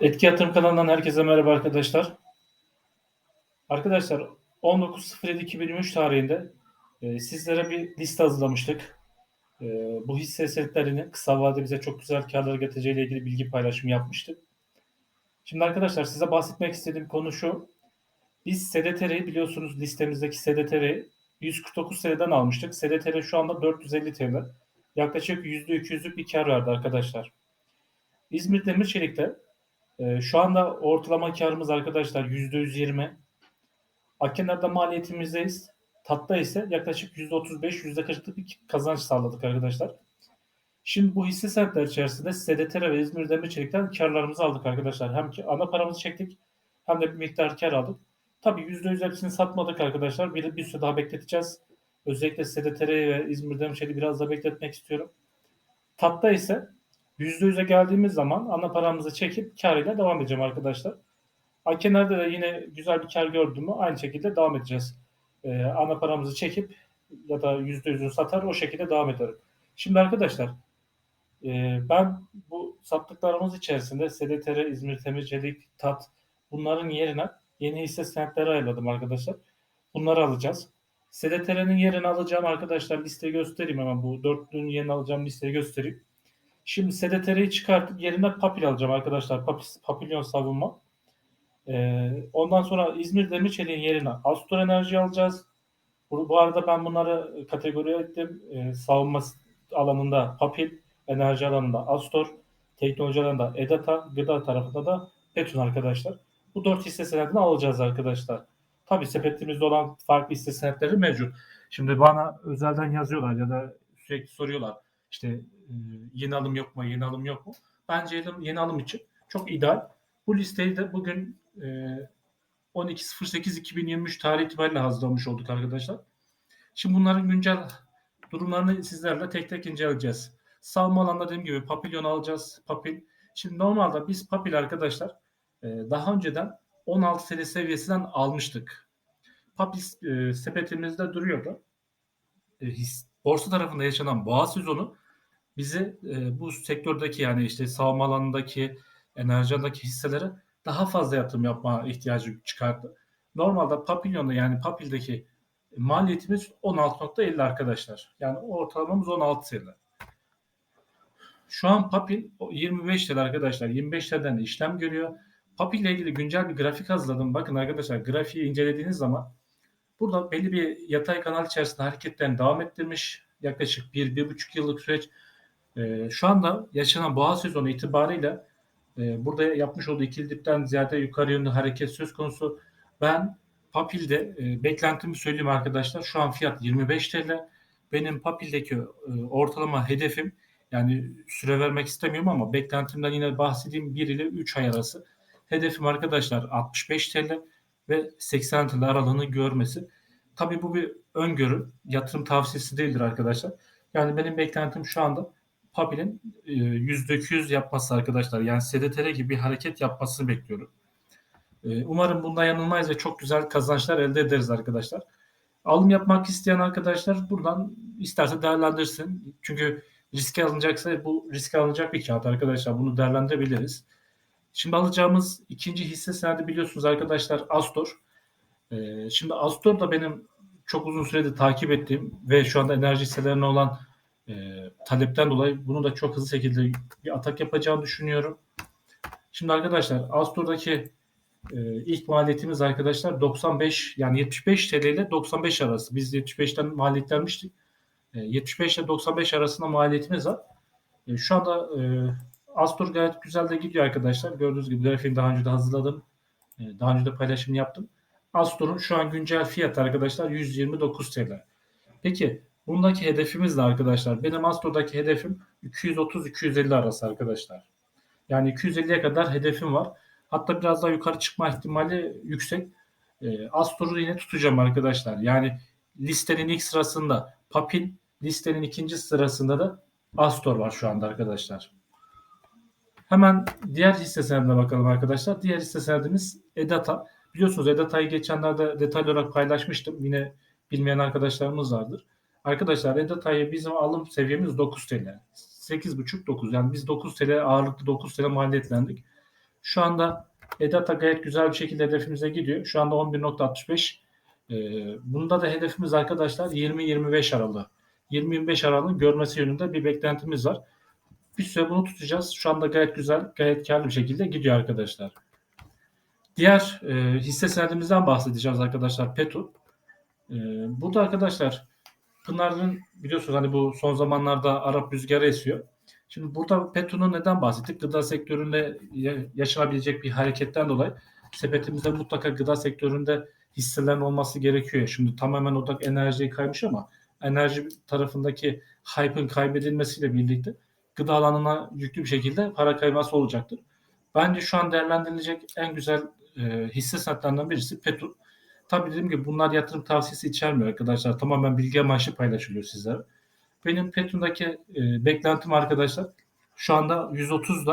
Etki Yatırım kanalından herkese merhaba arkadaşlar. Arkadaşlar 19.07.2023 tarihinde e, sizlere bir liste hazırlamıştık. E, bu hisse senetlerinin kısa vadede bize çok güzel karlar getireceğiyle ilgili bilgi paylaşımı yapmıştık. Şimdi arkadaşlar size bahsetmek istediğim konu şu. Biz SDTR'yi biliyorsunuz listemizdeki SDTR'yi 149 TL'den almıştık. SDTR şu anda 450 TL. Yaklaşık %200'lük bir kar verdi arkadaşlar. İzmir Demir Çelik'te ee, şu anda ortalama karımız arkadaşlar %120. Akkenar'da maliyetimizdeyiz. Tatta ise yaklaşık %35, %40'lık bir kazanç sağladık arkadaşlar. Şimdi bu hisse senetler içerisinde SDTR ve İzmir Demirçelik'ten karlarımızı aldık arkadaşlar. Hem ki ana paramızı çektik hem de bir miktar kar aldık. Tabii %100 hepsini satmadık arkadaşlar. Bir, bir süre daha bekleteceğiz. Özellikle SDTR ve İzmir Demirçelik'i biraz daha bekletmek istiyorum. Tatta ise %100'e geldiğimiz zaman ana paramızı çekip karıyla devam edeceğim arkadaşlar. Akenar'da da yine güzel bir kar gördüm mü aynı şekilde devam edeceğiz. Ee, ana paramızı çekip ya da %100'ünü satar o şekilde devam ederim. Şimdi arkadaşlar e, ben bu sattıklarımız içerisinde SDTR, İzmir Temir Çelik, TAT bunların yerine yeni hisse senetleri ayarladım arkadaşlar. Bunları alacağız. SDTR'nin yerini alacağım arkadaşlar listeyi göstereyim hemen bu dörtlünün yerini alacağım listeyi göstereyim. Şimdi SDTR'yi çıkartıp yerine Papil alacağım arkadaşlar. Papilyon savunma. Ee, ondan sonra İzmir Demirçelik'in yerine Astor Enerji alacağız. Bu, bu arada ben bunları kategori ettim. Ee, savunma alanında Papil, enerji alanında Astor, teknoloji alanında Edata, gıda tarafında da Petun arkadaşlar. Bu dört hisse senedini alacağız arkadaşlar. Tabi sepetimizde olan farklı hisse senetleri mevcut. Şimdi bana özelden yazıyorlar ya da sürekli soruyorlar. İşte e, yeni alım yok mu, yeni alım yok mu? Bence yeni, yeni alım için çok ideal. Bu listeyi de bugün e, 12.08.2023 tarih itibariyle hazırlamış olduk arkadaşlar. Şimdi bunların güncel durumlarını sizlerle tek tek inceleyeceğiz. Savunma alanında dediğim gibi papilyon alacağız. Papil. Şimdi normalde biz papil arkadaşlar e, daha önceden 16 TL seviyesinden almıştık. Papil e, sepetimizde duruyordu. E, his, borsa tarafında yaşanan boğa sezonu bizi e, bu sektördeki yani işte savunma alanındaki enerji alanındaki hisselere daha fazla yatırım yapma ihtiyacı çıkardı. Normalde Papillon'da yani Papil'deki maliyetimiz 16.50 arkadaşlar. Yani ortalamamız 16 TL. Şu an Papil 25 TL arkadaşlar. 25 TL'den de işlem görüyor. Papil ile ilgili güncel bir grafik hazırladım. Bakın arkadaşlar grafiği incelediğiniz zaman burada belli bir yatay kanal içerisinde hareketlerini devam ettirmiş. Yaklaşık 1-1,5 yıllık süreç e, şu anda yaşanan boğa sezonu itibariyle e, burada yapmış olduğu ikili dipten ziyade yukarı yönlü hareket söz konusu. Ben Papil'de e, beklentimi söyleyeyim arkadaşlar. Şu an fiyat 25 TL. Benim Papil'deki e, ortalama hedefim yani süre vermek istemiyorum ama beklentimden yine bahsedeyim 1 ile 3 ay arası. Hedefim arkadaşlar 65 TL ve 80 TL aralığını görmesi. Tabii bu bir öngörü. Yatırım tavsiyesi değildir arkadaşlar. Yani benim beklentim şu anda Papil'in %200 e, yapması arkadaşlar. Yani SDTR gibi bir hareket yapmasını bekliyorum. E, umarım bunda yanılmayız ve çok güzel kazançlar elde ederiz arkadaşlar. Alım yapmak isteyen arkadaşlar buradan isterse değerlendirsin. Çünkü riske alınacaksa bu riske alınacak bir kağıt arkadaşlar. Bunu değerlendirebiliriz. Şimdi alacağımız ikinci hisse senedi biliyorsunuz arkadaşlar Astor. E, şimdi Astor da benim çok uzun süredir takip ettiğim ve şu anda enerji hisselerine olan e, talepten dolayı bunu da çok hızlı şekilde bir atak yapacağını düşünüyorum. Şimdi arkadaşlar Astor'daki e, ilk maliyetimiz arkadaşlar 95 yani 75 TL ile 95 arası. Biz 75'ten maliyetlenmiştik. E, 75 ile 95 arasında maliyetimiz var. E, şu anda e, Astor gayet güzel de gidiyor arkadaşlar. Gördüğünüz gibi grafiğini daha önce de hazırladım. E, daha önce de paylaşım yaptım. Astor'un şu an güncel fiyatı arkadaşlar 129 TL. Peki Bundaki hedefimiz de arkadaşlar. Benim Astro'daki hedefim 230-250 arası arkadaşlar. Yani 250'ye kadar hedefim var. Hatta biraz daha yukarı çıkma ihtimali yüksek. E, Astro'yu yine tutacağım arkadaşlar. Yani listenin ilk sırasında Papil, listenin ikinci sırasında da Astor var şu anda arkadaşlar. Hemen diğer hisse senedine bakalım arkadaşlar. Diğer hisse senedimiz Edata. Biliyorsunuz Edata'yı geçenlerde detaylı olarak paylaşmıştım. Yine bilmeyen arkadaşlarımız vardır. Arkadaşlar Redata'ya bizim alım seviyemiz 9 TL. 8,5-9 yani biz 9 TL ağırlıklı 9 TL maliyetlendik. Şu anda EDATA gayet güzel bir şekilde hedefimize gidiyor. Şu anda 11.65. Ee, bunda da hedefimiz arkadaşlar 20-25 aralığı. 20-25 aralığını görmesi yönünde bir beklentimiz var. Bir süre bunu tutacağız. Şu anda gayet güzel, gayet karlı bir şekilde gidiyor arkadaşlar. Diğer e, hisse senedimizden bahsedeceğiz arkadaşlar. Petu. E, burada arkadaşlar Pınar'ın biliyorsunuz hani bu son zamanlarda Arap rüzgarı esiyor. Şimdi burada Petu'nun neden bahsettik? Gıda sektöründe ya- yaşanabilecek bir hareketten dolayı sepetimizde mutlaka gıda sektöründe hisselerin olması gerekiyor. Şimdi tamamen odak enerjiye kaymış ama enerji tarafındaki hype'ın kaybedilmesiyle birlikte gıda alanına yüklü bir şekilde para kayması olacaktır. Bence şu an değerlendirilecek en güzel e, hisse senetlerinden birisi Petu. Tabii dediğim gibi bunlar yatırım tavsiyesi içermiyor arkadaşlar. Tamamen bilgi amaçlı paylaşılıyor sizlere. Benim Petu'daki e, beklentim arkadaşlar şu anda 130 ile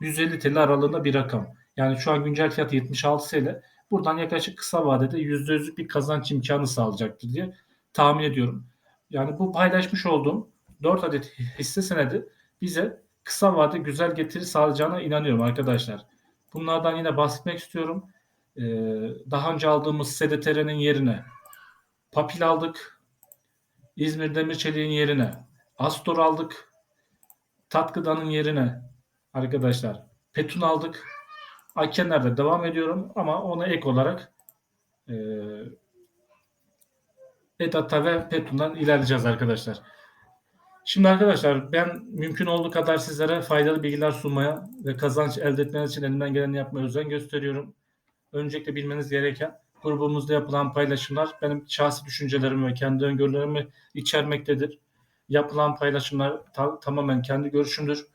150 TL aralığında bir rakam. Yani şu an güncel fiyat 76 TL. Buradan yaklaşık kısa vadede %100'lük bir kazanç imkanı sağlayacaktır diye tahmin ediyorum. Yani bu paylaşmış olduğum 4 adet hisse senedi bize kısa vade güzel getiri sağlayacağına inanıyorum arkadaşlar. Bunlardan yine bahsetmek istiyorum. Ee, daha önce aldığımız SDTR'nin yerine Papil aldık. İzmir Demirçelik'in yerine Astor aldık. Tatgıda'nın yerine arkadaşlar Petun aldık. Akener'de devam ediyorum ama ona ek olarak e, Edata ve Petun'dan ilerleyeceğiz arkadaşlar. Şimdi arkadaşlar ben mümkün olduğu kadar sizlere faydalı bilgiler sunmaya ve kazanç elde etmeniz için elimden geleni yapmaya özen gösteriyorum. Öncelikle bilmeniz gereken grubumuzda yapılan paylaşımlar benim şahsi düşüncelerimi ve kendi öngörülerimi içermektedir. Yapılan paylaşımlar ta- tamamen kendi görüşümdür.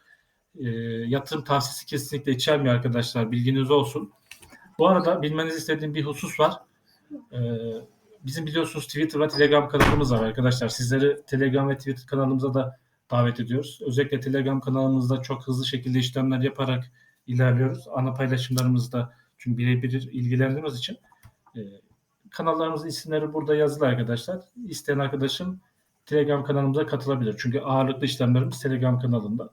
E, yatırım tavsiyesi kesinlikle içermiyor arkadaşlar. Bilginiz olsun. Bu arada bilmenizi istediğim bir husus var. E, bizim biliyorsunuz Twitter ve Telegram kanalımız var arkadaşlar. Sizleri Telegram ve Twitter kanalımıza da davet ediyoruz. Özellikle Telegram kanalımızda çok hızlı şekilde işlemler yaparak ilerliyoruz. Ana paylaşımlarımızda çünkü birebir ilgilendiğimiz için e, kanallarımızın isimleri burada yazılı arkadaşlar. İsteyen arkadaşım Telegram kanalımıza katılabilir. Çünkü ağırlıklı işlemlerimiz Telegram kanalında.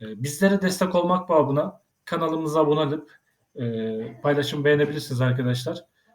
E, bizlere destek olmak babına kanalımıza abone olup e, paylaşım beğenebilirsiniz arkadaşlar.